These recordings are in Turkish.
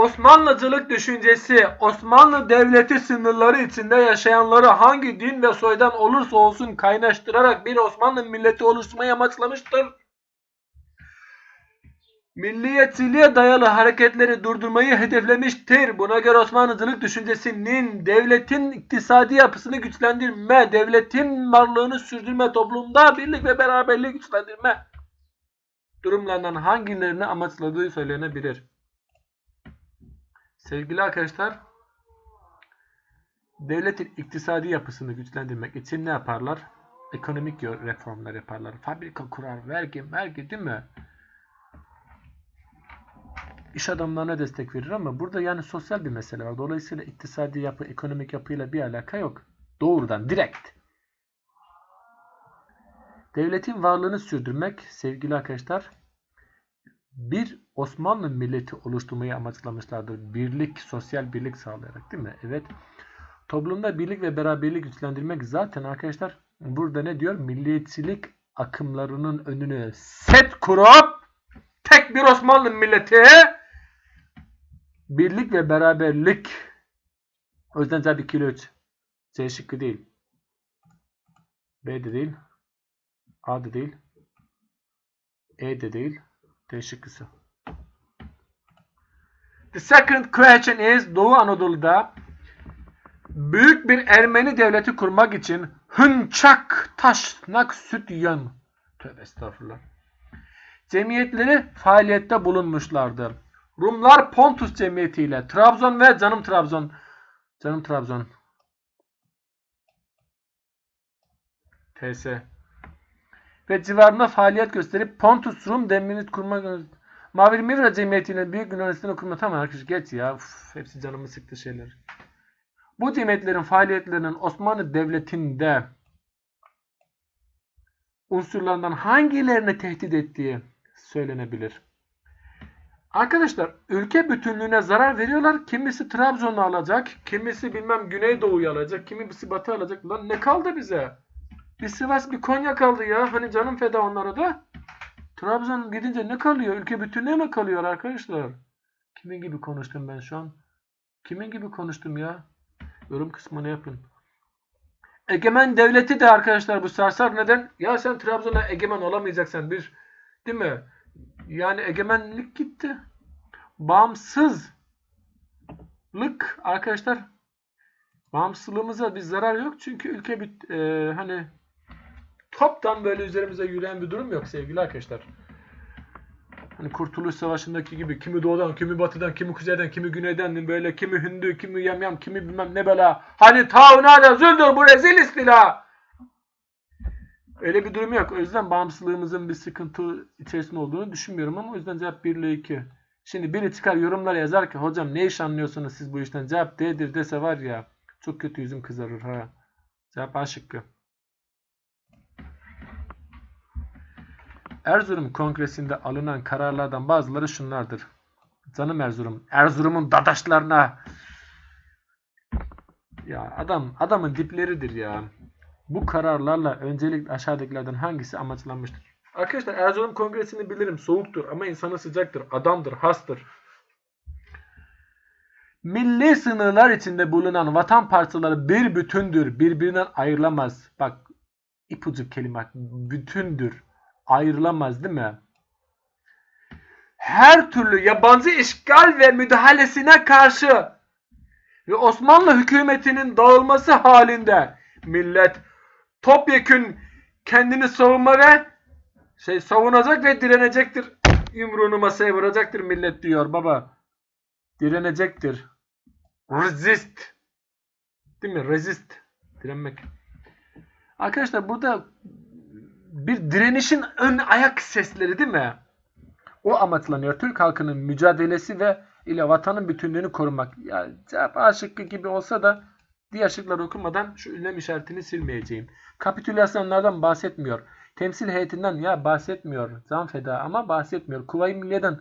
Osmanlıcılık düşüncesi Osmanlı devleti sınırları içinde yaşayanları hangi din ve soydan olursa olsun kaynaştırarak bir Osmanlı milleti oluşturmayı amaçlamıştır. Milliyetçiliğe dayalı hareketleri durdurmayı hedeflemiştir. Buna göre Osmanlıcılık düşüncesinin devletin iktisadi yapısını güçlendirme, devletin varlığını sürdürme, toplumda birlik ve beraberliği güçlendirme durumlarından hangilerini amaçladığı söylenebilir. Sevgili arkadaşlar, devletin iktisadi yapısını güçlendirmek için ne yaparlar? Ekonomik reformlar yaparlar. Fabrika kurar, vergi, vergi değil mi? İş adamlarına destek verir ama burada yani sosyal bir mesele var. Dolayısıyla iktisadi yapı, ekonomik yapıyla bir alaka yok. Doğrudan, direkt. Devletin varlığını sürdürmek sevgili arkadaşlar bir Osmanlı milleti oluşturmayı amaçlamışlardır. Birlik, sosyal birlik sağlayarak değil mi? Evet. Toplumda birlik ve beraberlik güçlendirmek zaten arkadaşlar burada ne diyor? Milliyetçilik akımlarının önünü set kurup tek bir Osmanlı milleti birlik ve beraberlik o yüzden cevap 2 ile 3. C şıkkı değil. B de değil. A da değil. E de değil. D şıkkısı. The second question is Doğu Anadolu'da büyük bir Ermeni devleti kurmak için Hınçak Taşnak Süt Yön Tövbe estağfurullah. Cemiyetleri faaliyette bulunmuşlardır. Rumlar Pontus Cemiyeti ile Trabzon ve Canım Trabzon Canım Trabzon TS ve civarında faaliyet gösterip Pontus Rum Demir kurma Mavi Mivra Cemiyeti Büyük Yunanistan'ı kurma tamam arkadaşlar geç ya. Uf, hepsi canımı sıktı şeyler. Bu cemiyetlerin faaliyetlerinin Osmanlı Devleti'nde unsurlarından hangilerini tehdit ettiği söylenebilir. Arkadaşlar ülke bütünlüğüne zarar veriyorlar. Kimisi Trabzon'u alacak, kimisi bilmem Güneydoğu'yu alacak, kimisi Batı alacak. Lan ne kaldı bize? Bir Sivas bir Konya kaldı ya. Hani canım feda onlara da. Trabzon gidince ne kalıyor? Ülke bütünlüğü mi kalıyor arkadaşlar? Kimin gibi konuştum ben şu an? Kimin gibi konuştum ya? Yorum kısmını yapın. Egemen devleti de arkadaşlar bu sarsar neden? Ya sen Trabzon'a egemen olamayacaksın bir değil mi? Yani egemenlik gitti. Bağımsızlık arkadaşlar bağımsızlığımıza bir zarar yok çünkü ülke bir e, hani toptan böyle üzerimize yürüyen bir durum yok sevgili arkadaşlar. Hani Kurtuluş Savaşı'ndaki gibi kimi doğudan, kimi batıdan, kimi kuzeyden, kimi güneyden böyle kimi Hindü, kimi yamyam, kimi bilmem ne bela. Hani taunada züldür bu rezil istila. Öyle bir durum yok. O yüzden bağımsızlığımızın bir sıkıntı içerisinde olduğunu düşünmüyorum ama o yüzden cevap 1 ile 2. Şimdi biri çıkar yorumlara yazar ki hocam ne iş anlıyorsunuz siz bu işten? Cevap D'dir dese var ya çok kötü yüzüm kızarır ha. Cevap A şıkkı. Erzurum Kongresi'nde alınan kararlardan bazıları şunlardır. Canım Erzurum. Erzurum'un dadaşlarına ya adam adamın dipleridir ya. Bu kararlarla öncelikle aşağıdakilerden hangisi amaçlanmıştır? Arkadaşlar Erzurum Kongresi'ni bilirim. Soğuktur ama insanı sıcaktır. Adamdır, hastır. Milli sınırlar içinde bulunan vatan parçaları bir bütündür. Birbirinden ayrılamaz. Bak ipucu kelime. Bütündür. Ayrılamaz değil mi? Her türlü yabancı işgal ve müdahalesine karşı ve Osmanlı hükümetinin dağılması halinde millet topyekün kendini savunma ve şey savunacak ve direnecektir. Yumruğunu masaya vuracaktır millet diyor baba. Direnecektir. Resist. Değil mi? Resist. Direnmek. Arkadaşlar burada bir direnişin ön ayak sesleri değil mi? O amaçlanıyor. Türk halkının mücadelesi ve ile vatanın bütünlüğünü korumak. Ya cevap A şıkkı gibi olsa da diğer şıkları okumadan şu ünlem işaretini silmeyeceğim. Kapitülasyonlardan bahsetmiyor. Temsil heyetinden ya bahsetmiyor. Can feda ama bahsetmiyor. Kuvayi Milliye'den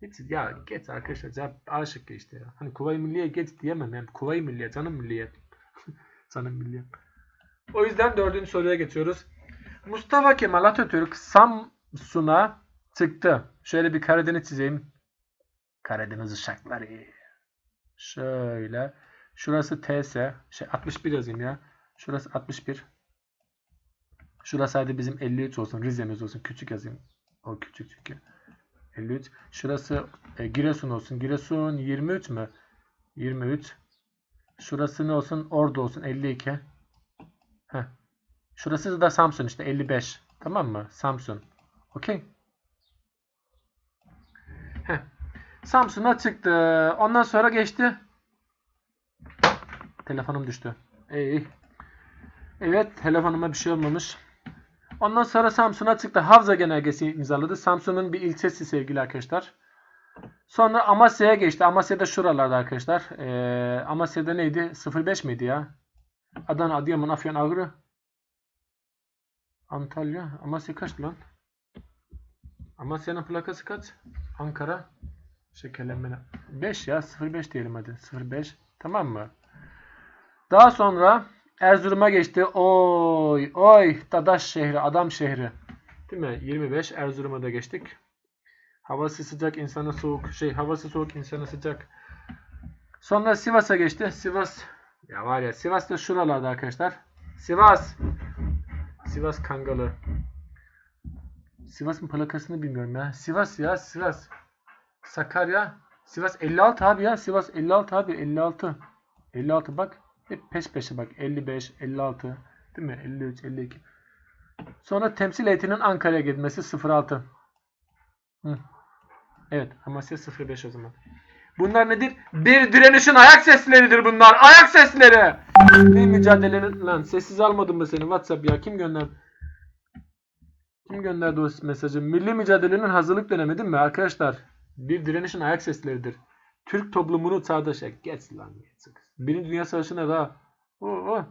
Geç, ya geç arkadaşlar cevap A şıkkı işte ya. Hani Kuvayi Milliye geç diyemem. Yani Kuvayi Milliye, canım milliye. canım milliye. O yüzden dördüncü soruya geçiyoruz. Mustafa Kemal Atatürk Samsun'a çıktı. Şöyle bir karedeni çizeyim. Karadeniz uşakları. Şöyle. Şurası TS. Şey 61 yazayım ya. Şurası 61. Şurası hadi bizim 53 olsun. Rize'miz olsun. Küçük yazayım. O küçük çünkü. 53. Şurası e, Giresun olsun. Giresun 23 mü? 23. Şurası ne olsun? Ordu olsun. 52. Heh. Şurası da Samsun işte 55. Tamam mı? Samsun. Okey. Samsun'a çıktı. Ondan sonra geçti. Telefonum düştü. İyi. Evet telefonuma bir şey olmamış. Ondan sonra Samsun'a çıktı. Havza genelgesi imzaladı. Samsun'un bir ilçesi sevgili arkadaşlar. Sonra Amasya'ya geçti. Amasya'da şuralarda arkadaşlar. Ee, Amasya'da neydi? 05 miydi ya? Adana, Adıyaman, Afyon, Ağrı. Antalya. Amasya kaç lan? Amasya'nın plakası kaç? Ankara. Şekerlenmene. 5 ya. 05 diyelim hadi. 05. Tamam mı? Daha sonra Erzurum'a geçti. Oy oy. Dadaş şehri. Adam şehri. Değil mi? 25. Erzurum'a da geçtik. Havası sıcak, insanı soğuk. Şey, havası soğuk, insanı sıcak. Sonra Sivas'a geçti. Sivas. Ya var ya Sivas da şuralarda arkadaşlar. Sivas. Sivas Kangalı. Sivas'ın plakasını bilmiyorum ya. Sivas ya Sivas. Sakarya. Sivas 56 abi ya. Sivas 56 abi 56. 56 bak. Hep peş peşe bak. 55, 56. Değil mi? 53, 52. Sonra temsil heyetinin Ankara'ya gitmesi 06. Hı. Evet. Amasya 05 o zaman. Bunlar nedir? Bir direnişin ayak sesleridir bunlar. Ayak sesleri. Bir mücadelenin lan sessiz almadım mı seni WhatsApp ya? Kim gönderdi? Kim gönderdi o mesajı? Milli mücadelenin hazırlık dönemi değil mi arkadaşlar? Bir direnişin ayak sesleridir. Türk toplumunu çağdaş et. Geç lan. Birinci Dünya Savaşı'na daha. Oo.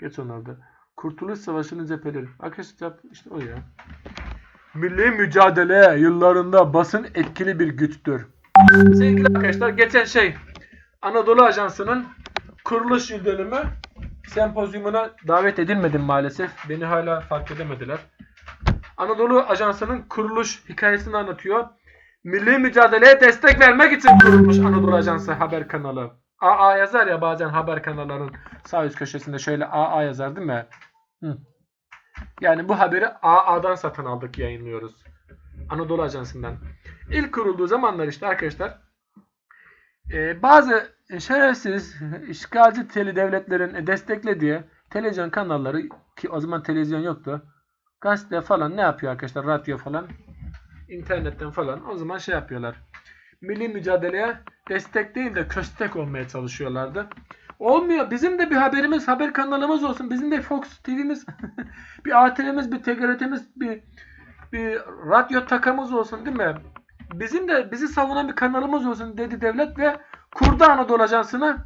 Geç onlarda. Kurtuluş Savaşı'nın cepheleri. Arkadaşlar işte o ya. Milli mücadele yıllarında basın etkili bir güçtür. Sevgili arkadaşlar geçen şey Anadolu Ajansı'nın kuruluş yıl dönümü sempozyumuna davet edilmedim maalesef. Beni hala fark edemediler. Anadolu Ajansı'nın kuruluş hikayesini anlatıyor. Milli mücadeleye destek vermek için kurulmuş Anadolu Ajansı haber kanalı. AA yazar ya bazen haber kanallarının sağ üst köşesinde şöyle AA yazar değil mi? Hı. Yani bu haberi AA'dan satın aldık yayınlıyoruz. Anadolu Ajansı'ndan. İlk kurulduğu zamanlar işte arkadaşlar e, bazı şerefsiz işgalci teli devletlerin desteklediği televizyon kanalları ki o zaman televizyon yoktu. Gazete falan ne yapıyor arkadaşlar? Radyo falan. internetten falan. O zaman şey yapıyorlar. Milli mücadeleye destek değil de köstek olmaya çalışıyorlardı. Olmuyor. Bizim de bir haberimiz, haber kanalımız olsun. Bizim de Fox TV'miz, bir ATV'miz, bir TGRT'miz, bir bir radyo takamız olsun değil mi? Bizim de bizi savunan bir kanalımız olsun dedi devlet ve kurdu Anadolu Ajansı'nı.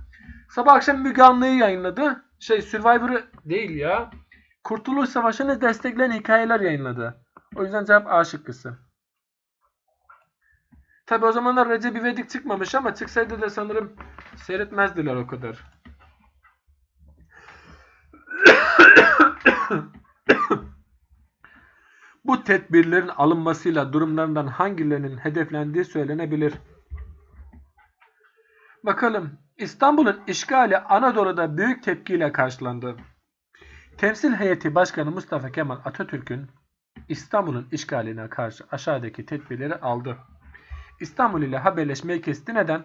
Sabah akşam Müge Anlı'yı yayınladı. Şey Survivor'ı değil ya. Kurtuluş Savaşı'nı destekleyen hikayeler yayınladı. O yüzden cevap A şıkkısı. Tabi o zamanlar Recep İvedik çıkmamış ama çıksaydı da sanırım seyretmezdiler o kadar. Bu tedbirlerin alınmasıyla durumlarından hangilerinin hedeflendiği söylenebilir. Bakalım İstanbul'un işgali Anadolu'da büyük tepkiyle karşılandı. Temsil heyeti başkanı Mustafa Kemal Atatürk'ün İstanbul'un işgaline karşı aşağıdaki tedbirleri aldı. İstanbul ile haberleşmeyi kesti. Neden?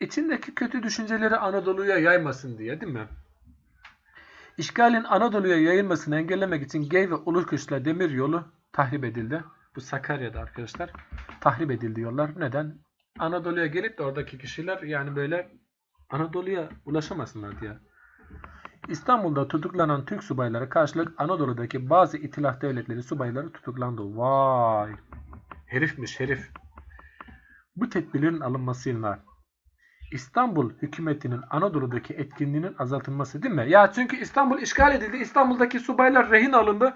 İçindeki kötü düşünceleri Anadolu'ya yaymasın diye değil mi? İşgalin Anadolu'ya yayılmasını engellemek için Gey ve Ulukuşla demir yolu tahrip edildi. Bu Sakarya'da arkadaşlar. Tahrip edildi yollar. Neden? Anadolu'ya gelip de oradaki kişiler yani böyle Anadolu'ya ulaşamasınlar diye. İstanbul'da tutuklanan Türk subaylara karşılık Anadolu'daki bazı itilaf devletleri subayları tutuklandı. Vay! Herifmiş herif. Bu tedbirlerin alınmasıyla İstanbul hükümetinin Anadolu'daki etkinliğinin azaltılması değil mi? Ya çünkü İstanbul işgal edildi. İstanbul'daki subaylar rehin alındı.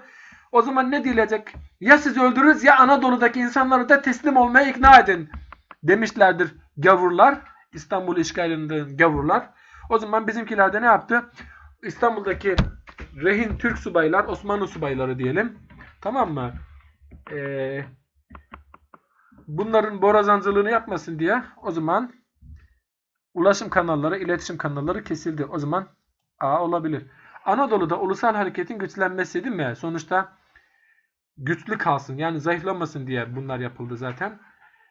O zaman ne diyecek? Ya siz öldürürüz ya Anadolu'daki insanları da teslim olmaya ikna edin demişlerdir gavurlar. İstanbul işgalinden gavurlar. O zaman bizimkiler de ne yaptı? İstanbul'daki rehin Türk subaylar, Osmanlı subayları diyelim. Tamam mı? Ee, bunların borazancılığını yapmasın diye o zaman ulaşım kanalları, iletişim kanalları kesildi. O zaman A olabilir. Anadolu'da ulusal hareketin güçlenmesi değil mi? Sonuçta güçlü kalsın yani zayıflamasın diye bunlar yapıldı zaten.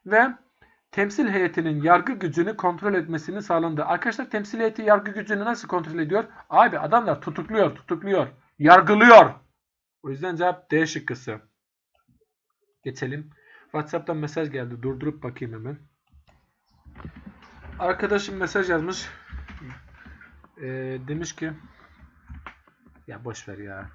Ve temsil heyetinin yargı gücünü kontrol etmesini sağlandı. Arkadaşlar temsil heyeti yargı gücünü nasıl kontrol ediyor? Abi adamlar tutukluyor, tutukluyor, yargılıyor. O yüzden cevap D şıkkısı. Geçelim. WhatsApp'tan mesaj geldi. Durdurup bakayım hemen. Arkadaşım mesaj yazmış. Ee, demiş ki ya boş ver ya.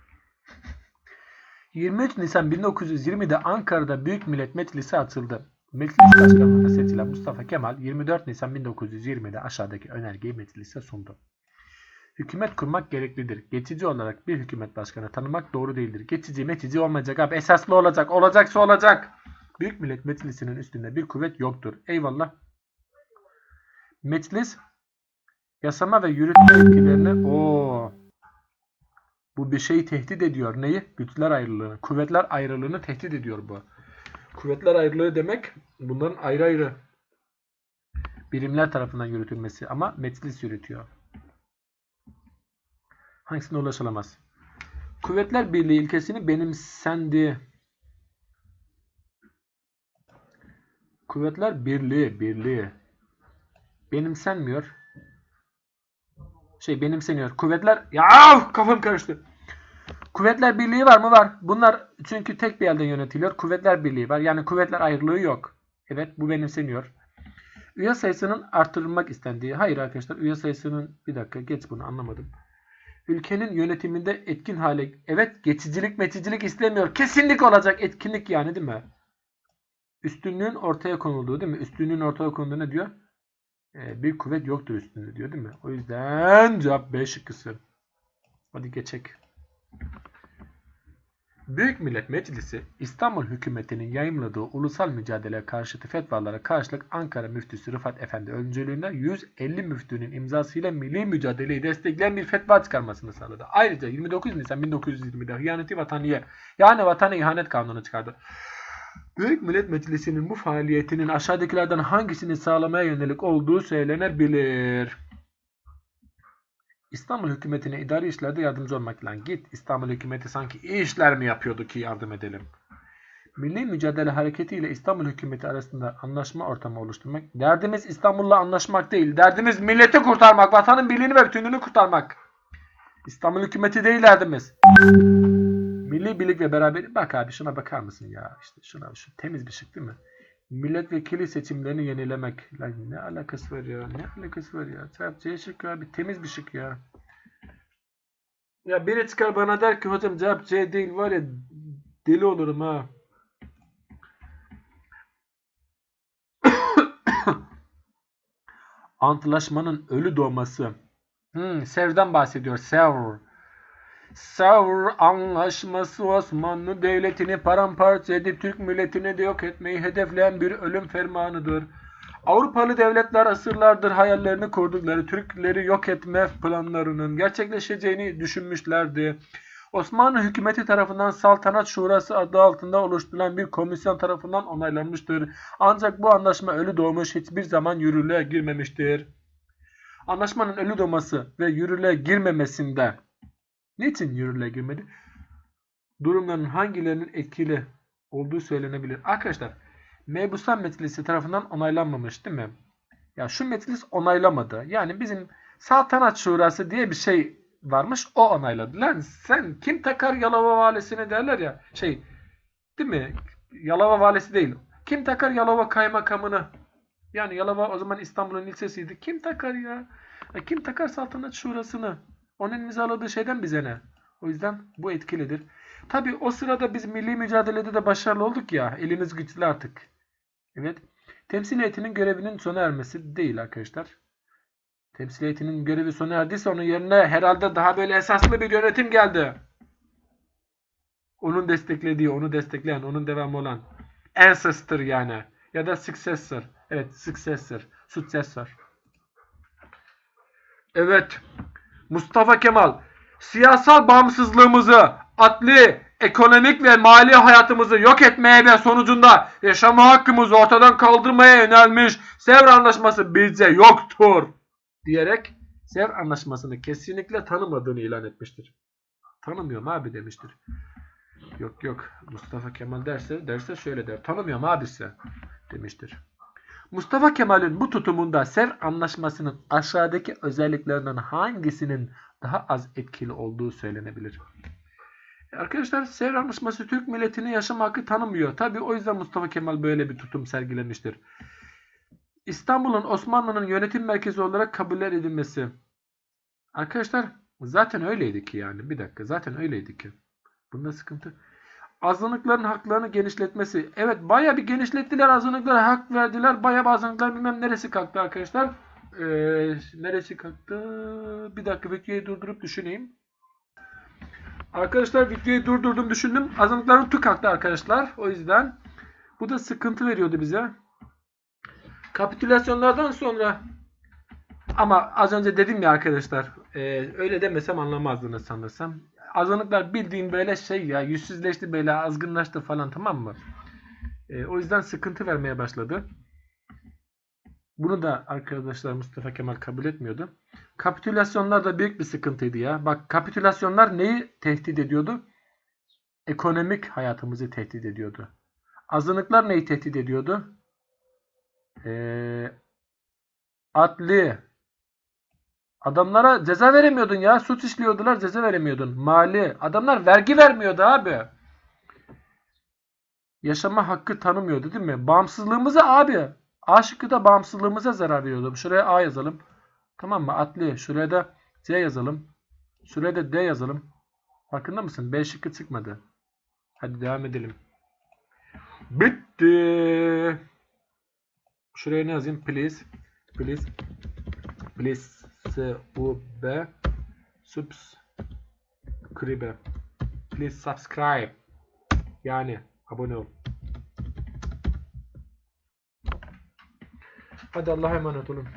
23 Nisan 1920'de Ankara'da Büyük Millet Meclisi açıldı. Meclis başkanlığına seçilen Mustafa Kemal 24 Nisan 1920'de aşağıdaki önergeyi meclise sundu. Hükümet kurmak gereklidir. Geçici olarak bir hükümet başkanı tanımak doğru değildir. Geçici mecici olmayacak abi. Esaslı olacak. Olacaksa olacak. Büyük Millet Meclisi'nin üstünde bir kuvvet yoktur. Eyvallah. Meclis yasama ve yürütme yetkilerini o bu bir şeyi tehdit ediyor. Neyi? Güçler ayrılığını. Kuvvetler ayrılığını tehdit ediyor bu. Kuvvetler ayrılığı demek bunların ayrı ayrı birimler tarafından yürütülmesi ama meclis yürütüyor. Hangisine ulaşılamaz? Kuvvetler Birliği ilkesini benimsendi. Kuvvetler Birliği, Birliği benimsenmiyor. Şey benimseniyor. Kuvvetler ya kafam karıştı. Kuvvetler Birliği var mı? Var. Bunlar çünkü tek bir elden yönetiliyor. Kuvvetler Birliği var. Yani kuvvetler ayrılığı yok. Evet bu benimseniyor. Üye sayısının artırılmak istendiği. Hayır arkadaşlar üye sayısının bir dakika geç bunu anlamadım. Ülkenin yönetiminde etkin hale evet geçicilik meticilik istemiyor. Kesinlik olacak etkinlik yani değil mi? Üstünlüğün ortaya konulduğu değil mi? Üstünlüğün ortaya konulduğu ne diyor? Ee, bir kuvvet yoktur üstünde diyor değil mi? O yüzden cevap B şıkkısı. Hadi geçek. Büyük Millet Meclisi İstanbul hükümetinin yayımladığı ulusal mücadeleye karşıtı fetvalara karşılık Ankara müftüsü Rıfat Efendi öncülüğünde 150 müftünün imzasıyla milli mücadeleyi destekleyen bir fetva çıkarmasını sağladı. Ayrıca 29 Nisan 1920'de hıyaneti vataniye yani vatana ihanet kanunu çıkardı. Büyük Millet Meclisi'nin bu faaliyetinin aşağıdakilerden hangisini sağlamaya yönelik olduğu söylenebilir. İstanbul hükümetine idari işlerde yardımcı olmak lan git. İstanbul hükümeti sanki iyi işler mi yapıyordu ki yardım edelim. Milli Mücadele Hareketi ile İstanbul hükümeti arasında anlaşma ortamı oluşturmak. Derdimiz İstanbul'la anlaşmak değil. Derdimiz milleti kurtarmak. Vatanın birliğini ve bütünlüğünü kurtarmak. İstanbul hükümeti değil derdimiz. Milli birlik ve beraber bak abi şuna bakar mısın ya? İşte şuna şu temiz bir şık değil mi? Milletvekili seçimlerini yenilemek. Lan ne alakası var ya? Ne alakası var ya? Cevap C şıkkı abi. Temiz bir şık ya. Ya biri çıkar bana der ki hocam cevap C değil var ya deli olurum ha. Antlaşmanın ölü doğması. Hmm, Sevr'den bahsediyor. Sevr. Sevr anlaşması Osmanlı devletini paramparça edip Türk milletini de yok etmeyi hedefleyen bir ölüm fermanıdır. Avrupalı devletler asırlardır hayallerini kurdukları Türkleri yok etme planlarının gerçekleşeceğini düşünmüşlerdi. Osmanlı hükümeti tarafından Saltanat Şurası adı altında oluşturulan bir komisyon tarafından onaylanmıştır. Ancak bu anlaşma ölü doğmuş hiçbir zaman yürürlüğe girmemiştir. Anlaşmanın ölü doğması ve yürürlüğe girmemesinde niçin yürürlüğe girmedi? Durumların hangilerinin etkili olduğu söylenebilir. Arkadaşlar Mebusan Meclisi tarafından onaylanmamış değil mi? Ya şu meclis onaylamadı. Yani bizim Saltanat Şurası diye bir şey varmış o onayladı. Lan sen kim takar Yalova valisini derler ya. Şey değil mi? Yalova valisi değil. Kim takar Yalova kaymakamını? Yani Yalova o zaman İstanbul'un ilçesiydi. Kim takar ya? ya kim takar Saltanat Şurası'nı? Onun imzaladığı şeyden bize ne? O yüzden bu etkilidir. Tabi o sırada biz milli mücadelede de başarılı olduk ya. Elimiz güçlü artık. Evet. Temsil heyetinin görevinin sona ermesi değil arkadaşlar. Temsil heyetinin görevi sona erdiyse onun yerine herhalde daha böyle esaslı bir yönetim geldi. Onun desteklediği, onu destekleyen, onun devamı olan. Ancestor yani. Ya da successor. Evet successor. Successor. Evet. Mustafa Kemal. Siyasal bağımsızlığımızı adli, ekonomik ve mali hayatımızı yok etmeye ve sonucunda yaşama hakkımızı ortadan kaldırmaya yönelmiş Sevr Anlaşması bizce yoktur diyerek Sevr Anlaşması'nı kesinlikle tanımadığını ilan etmiştir. Tanımıyorum abi demiştir. Yok yok Mustafa Kemal derse derse şöyle der. Tanımıyorum abisi demiştir. Mustafa Kemal'in bu tutumunda Sevr Anlaşması'nın aşağıdaki özelliklerinden hangisinin daha az etkili olduğu söylenebilir. Arkadaşlar Sevr Anlaşması Türk milletini yaşam hakkı tanımıyor. Tabi o yüzden Mustafa Kemal böyle bir tutum sergilemiştir. İstanbul'un Osmanlı'nın yönetim merkezi olarak kabul edilmesi. Arkadaşlar zaten öyleydi ki yani. Bir dakika zaten öyleydi ki. Bunda sıkıntı. Azınlıkların haklarını genişletmesi. Evet baya bir genişlettiler azınlıklara hak verdiler. Baya azınlıklar bilmem neresi kalktı arkadaşlar. Ee, neresi kalktı? Bir dakika videoyu durdurup düşüneyim. Arkadaşlar videoyu durdurdum düşündüm. Azınlıkların tü kalktı arkadaşlar. O yüzden bu da sıkıntı veriyordu bize. Kapitülasyonlardan sonra ama az önce dedim ya arkadaşlar e, öyle demesem anlamazdınız sanırsam. Azınlıklar bildiğin böyle şey ya yüzsüzleşti böyle azgınlaştı falan tamam mı? E, o yüzden sıkıntı vermeye başladı. Bunu da arkadaşlar Mustafa Kemal kabul etmiyordu. Kapitülasyonlar da büyük bir sıkıntıydı ya. Bak kapitülasyonlar neyi tehdit ediyordu? Ekonomik hayatımızı tehdit ediyordu. Azınlıklar neyi tehdit ediyordu? Ee, adli. Adamlara ceza veremiyordun ya. Suç işliyordular ceza veremiyordun. Mali. Adamlar vergi vermiyordu abi. Yaşama hakkı tanımıyordu değil mi? Bağımsızlığımıza abi. A şıkkı da bağımsızlığımıza zarar veriyordu. Şuraya A yazalım. Tamam mı? Adli. Şuraya da C yazalım. Şuraya da D yazalım. Farkında mısın? B şıkkı çıkmadı. Hadi devam edelim. Bitti. Şuraya ne yazayım? Please. Please. Please. B subscribe. Please subscribe. Yani abone ol. Hadi Allah'a emanet olun.